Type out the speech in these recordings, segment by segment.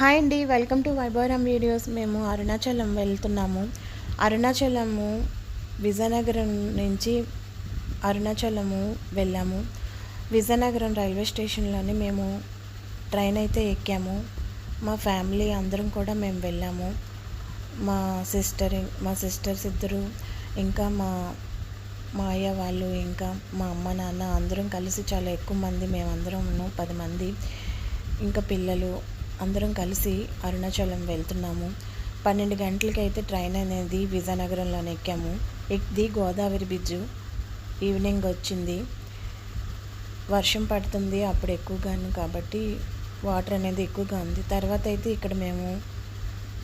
Hi అండి welcome to వైభవరం videos. మేము అరుణాచలం వెళ్తున్నాము. అరుణాచలము విజయనగరం నుంచి అరుణాచలము వెళ్ళాము. విజయనగరం రైల్వే స్టేషన్లోని మేము ట్రైన్ అయితే ఎక్కాము. మా ఫ్యామిలీ అందరం కూడా మేము వెళ్ళాము. మా సిస్టర్ మా సిస్టర్స్ ఇద్దరు ఇంకా మా మా అయ్య వాళ్ళు ఇంకా మా అమ్మ నాన్న అందరం కలిసి చాలా ఎక్కువ మంది మేమందరం ఉన్నాం పది మంది. ఇంకా పిల్లలు అందరం కలిసి అరుణాచలం వెళ్తున్నాము. పన్నెండు గంటలకి అయితే ట్రైన్ అనేది విజయనగరంలో ఎక్కాము. ఎక్ది గోదావరి బ్రిడ్జు. ఈవినింగ్ వచ్చింది. వర్షం పడుతుంది. అప్పుడు ఎక్కువగాను కాబట్టి వాటర్ అనేది ఎక్కువగా ఉంది. తర్వాత అయితే ఇక్కడ మేము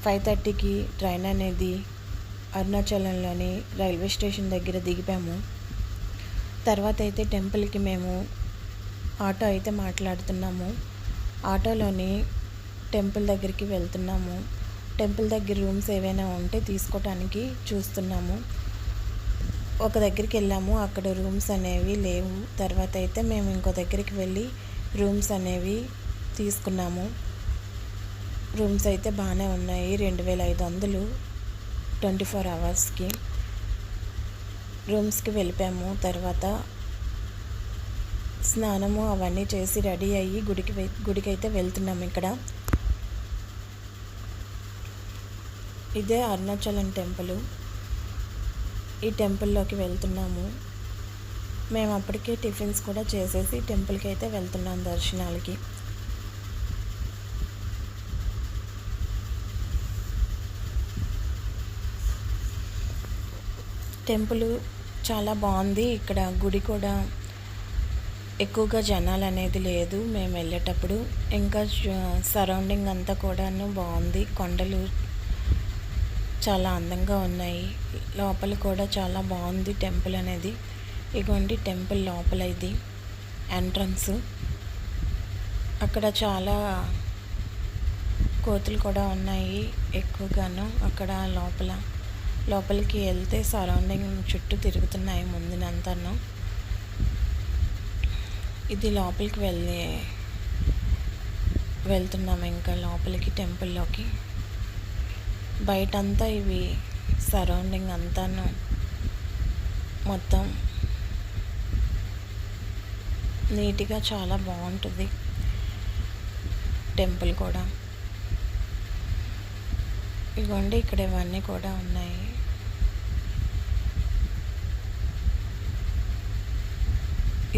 ఫైవ్ థర్టీకి ట్రైన్ అనేది అరుణాచలంలోని రైల్వే స్టేషన్ దగ్గర దిగిపాము. తర్వాత అయితే టెంపుల్కి మేము ఆటో అయితే మాట్లాడుతున్నాము. ఆటోలోని టెంపుల్ దగ్గరికి వెళ్తున్నాము. టెంపుల్ దగ్గర రూమ్స్ ఏవైనా ఉంటే తీసుకోవటానికి చూస్తున్నాము. ఒక దగ్గరికి వెళ్ళాము. అక్కడ రూమ్స్ అనేవి లేవు. తర్వాత అయితే మేము ఇంకో దగ్గరికి వెళ్ళి రూమ్స్ అనేవి తీసుకున్నాము. రూమ్స్ అయితే బాగానే ఉన్నాయి. రెండు వేల ఐదు వందలు ట్వంటీ ఫోర్ అవర్స్కి. రూమ్స్కి వెళ్ళిపోయాము. తర్వాత స్నానము అవన్నీ చేసి రెడీ అయ్యి గుడికి గుడికి అయితే వెళ్తున్నాము ఇక్కడ. ఇదే అరుణాచలం టెంపుల్. ఈ టెంపుల్లోకి వెళ్తున్నాము. మేము అప్పటికే టిఫిన్స్ కూడా చేసేసి టెంపుల్కి అయితే వెళ్తున్నాం దర్శనాలకి. టెంపుల్ చాలా బాగుంది. ఇక్కడ గుడి కూడా ఎక్కువగా జనాలు అనేది లేదు. మేము వెళ్ళేటప్పుడు ఇంకా సరౌండింగ్ అంతా కూడాను బాగుంది. కొండలు చాలా అందంగా ఉన్నాయి. లోపల కూడా చాలా బాగుంది టెంపుల్ అనేది. ఇగోండి టెంపుల్ లోపల ఇది. ఎంట్రన్స్. అక్కడ చాలా కోతులు కూడా ఉన్నాయి ఎక్కువగాను అక్కడ లోపల. లోపలికి వెళ్తే సరౌండింగ్ చుట్టూ తిరుగుతున్నాయి ముందునంతాను. ఇది లోపలికి వెళ్ళి వెళ్తున్నాము ఇంకా లోపలికి టెంపుల్లోకి. బయటంతా ఇవి సరౌండింగ్ అంతాను మొత్తం నీట్గా చాలా బాగుంటుంది. టెంపుల్ కూడా. ఇవ్వండి ఇక్కడ ఇవన్నీ కూడా ఉన్నాయి.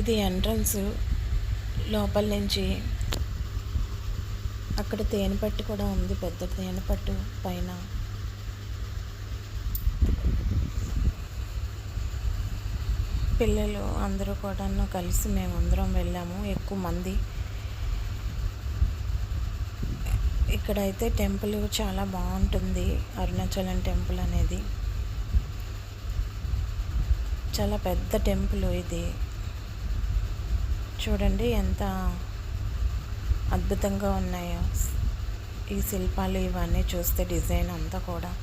ఇది ఎంట్రన్స్ లోపల నుంచి అక్కడ తేనెపట్టు కూడా ఉంది పెద్ద తేనెపట్టు పైన. పిల్లలు అందరూ కూడా కలిసి మేమందరం వెళ్ళాము ఎక్కువ మంది. ఇక్కడైతే టెంపుల్ చాలా బాగుంటుంది అరుణాచలం టెంపుల్ అనేది. చాలా పెద్ద టెంపుల్ ఇది. చూడండి ఎంత అద్భుతంగా ఉన్నాయో. ఈ శిల్పాలు ఇవన్నీ చూస్తే డిజైన్ అంతా కూడా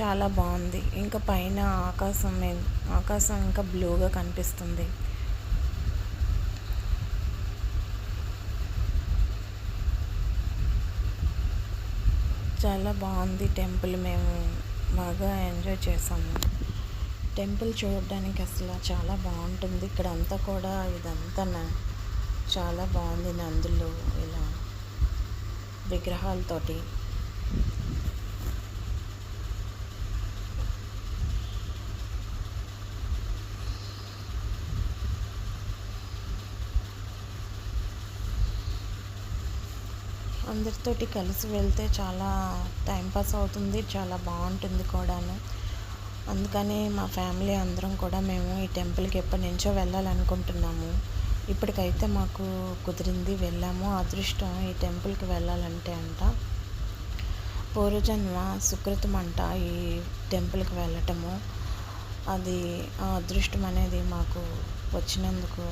చాలా బాగుంది. ఇంకా పైన ఆకాశం ఆకాశం ఇంకా బ్లూగా కనిపిస్తుంది. చాలా బాగుంది టెంపుల్. మేము బాగా ఎంజాయ్ చేసాము. టెంపుల్ చూడడానికి అసలు చాలా బాగుంటుంది. ఇక్కడ అంతా కూడా ఇదంతా చాలా బాగుంది నందులు ఇలా విగ్రహాలతోటి. అందరితోటి కలిసి వెళ్తే చాలా టైంపాస్ అవుతుంది చాలా బాగుంటుంది కూడాను. అందుకని మా ఫ్యామిలీ అందరం కూడా మేము ఈ టెంపుల్కి ఎప్పటి నుంచో వెళ్ళాలనుకుంటున్నాము. ఇప్పటికైతే మాకు కుదిరింది వెళ్ళాము. అదృష్టం ఈ టెంపుల్కి వెళ్ళాలంటే అంట. పూర్వజన్మ సుకృతం అంట ఈ టెంపుల్కి వెళ్ళటము. అది ఆ అదృష్టం అనేది మాకు వచ్చినందుకు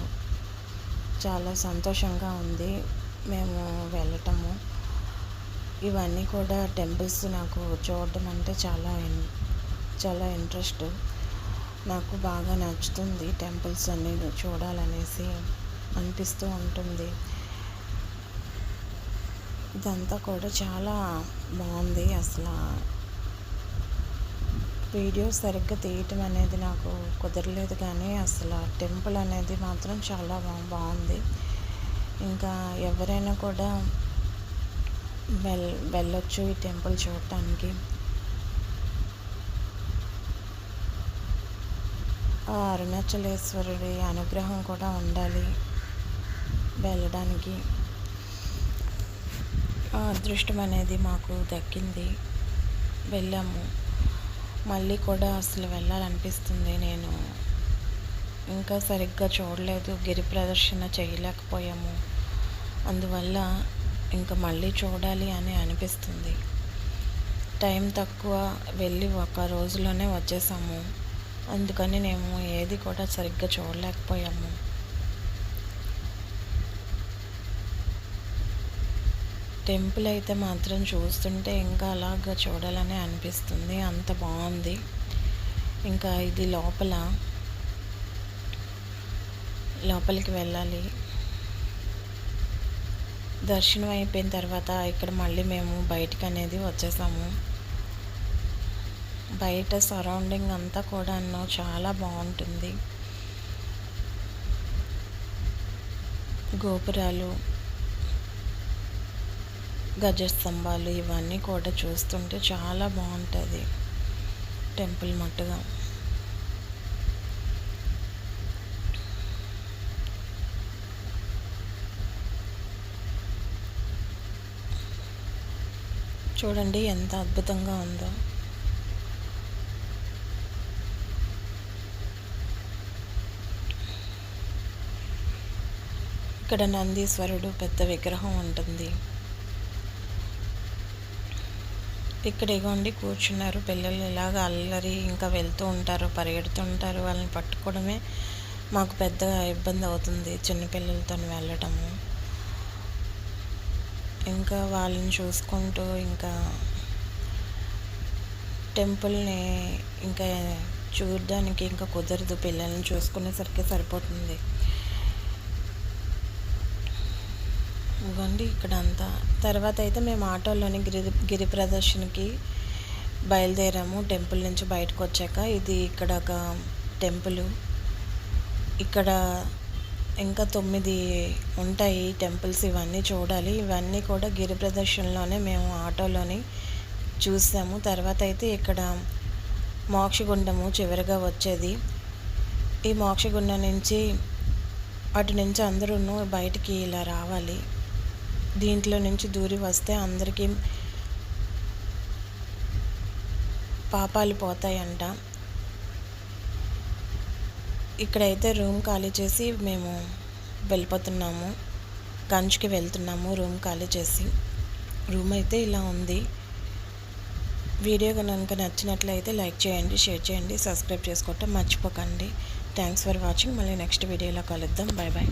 చాలా సంతోషంగా ఉంది. మేము వెళ్ళటము. ఇవన్నీ కూడా టెంపుల్స్ నాకు చూడటం అంటే చాలా చాలా ఇంట్రెస్ట్. నాకు బాగా నచ్చుతుంది టెంపుల్స్ అన్నీ చూడాలనేసి. అనిపిస్తూ ఉంటుంది. ఇదంతా కూడా చాలా బాగుంది అసలు. వీడియో సరిగ్గా తీయటం అనేది నాకు కుదరలేదు కానీ అసలు టెంపుల్ అనేది మాత్రం చాలా బాగుంది. ఇంకా ఎవరైనా కూడా వెల్ వెళ్ళొచ్చు ఈ టెంపుల్ చూడటానికి. అరుణాచలేశ్వరుడి అనుగ్రహం కూడా ఉండాలి. వెళ్ళడానికి ఆ అదృష్టం అనేది మాకు దక్కింది. వెళ్ళాము. మళ్ళీ కూడా అసలు వెళ్ళాలనిపిస్తుంది. నేను ఇంకా సరిగ్గా చూడలేదు. గిరి ప్రదర్శన చేయలేకపోయాము. అందువల్ల ఇంకా మళ్ళీ చూడాలి అని అనిపిస్తుంది. టైం తక్కువ వెళ్ళి ఒక రోజులోనే వచ్చేసాము. అందుకని మేము ఏది కూడా సరిగ్గా చూడలేకపోయాము. టెంపుల్ అయితే మాత్రం చూస్తుంటే ఇంకా అలాగా చూడాలని అనిపిస్తుంది. అంత బాగుంది. ఇంకా ఇది లోపల లోపలికి వెళ్ళాలి. దర్శనం అయిపోయిన తర్వాత ఇక్కడ మళ్ళీ మేము బయటకు అనేది వచ్చేసాము. బయట సరౌండింగ్ అంతా కూడా చాలా బాగుంటుంది. గోపురాలు గజ స్తంభాలు ఇవన్నీ కూడా చూస్తుంటే చాలా బాగుంటుంది. టెంపుల్ మట్టుగా. చూడండి ఎంత అద్భుతంగా ఉందో. ఇక్కడ నందీశ్వరుడు పెద్ద విగ్రహం ఉంటుంది. ఇక్కడ ఇగోండి కూర్చున్నారు. పిల్లలు ఇలాగ అల్లరి ఇంకా వెళ్తూ ఉంటారు పరిగెడుతుంటారు వాళ్ళని పట్టుకోవడమే మాకు పెద్ద ఇబ్బంది అవుతుంది చిన్నపిల్లలతో వెళ్ళటము. ఇంకా వాళ్ళని చూసుకుంటూ ఇంకా టెంపుల్ని ఇంకా చూడడానికి ఇంకా కుదరదు. పిల్లల్ని చూసుకునేసరికి సరిపోతుంది. ఇవ్వండి ఇక్కడ అంతా తర్వాత అయితే మేము ఆటోలోని గిరి గిరి ప్రదర్శనకి బయలుదేరాము. టెంపుల్ నుంచి బయటకు వచ్చాక ఇది ఇక్కడ ఒక టెంపుల్. ఇక్కడ ఇంకా తొమ్మిది ఉంటాయి టెంపుల్స్ ఇవన్నీ చూడాలి. ఇవన్నీ కూడా గిరి ప్రదర్శనలోనే మేము ఆటోలోని చూసాము. తర్వాత అయితే ఇక్కడ మోక్షగుండము చివరిగా వచ్చేది. ఈ మోక్షగుండం నుంచి అటు నుంచి అందరూ బయటికి ఇలా రావాలి. దీంట్లో నుంచి దూరి వస్తే అందరికీ పాపాలు పోతాయంట. ఇక్కడైతే రూమ్ ఖాళీ చేసి మేము వెళ్ళిపోతున్నాము. గంజ్కి వెళ్తున్నాము రూమ్ ఖాళీ చేసి. రూమ్ అయితే ఇలా ఉంది. వీడియో కనుక నచ్చినట్లయితే లైక్ చేయండి షేర్ చేయండి సబ్స్క్రైబ్ చేసుకోవటం మర్చిపోకండి. Thanks for watching. మళ్ళీ నెక్స్ట్ వీడియోలో కలుద్దాం. Bye bye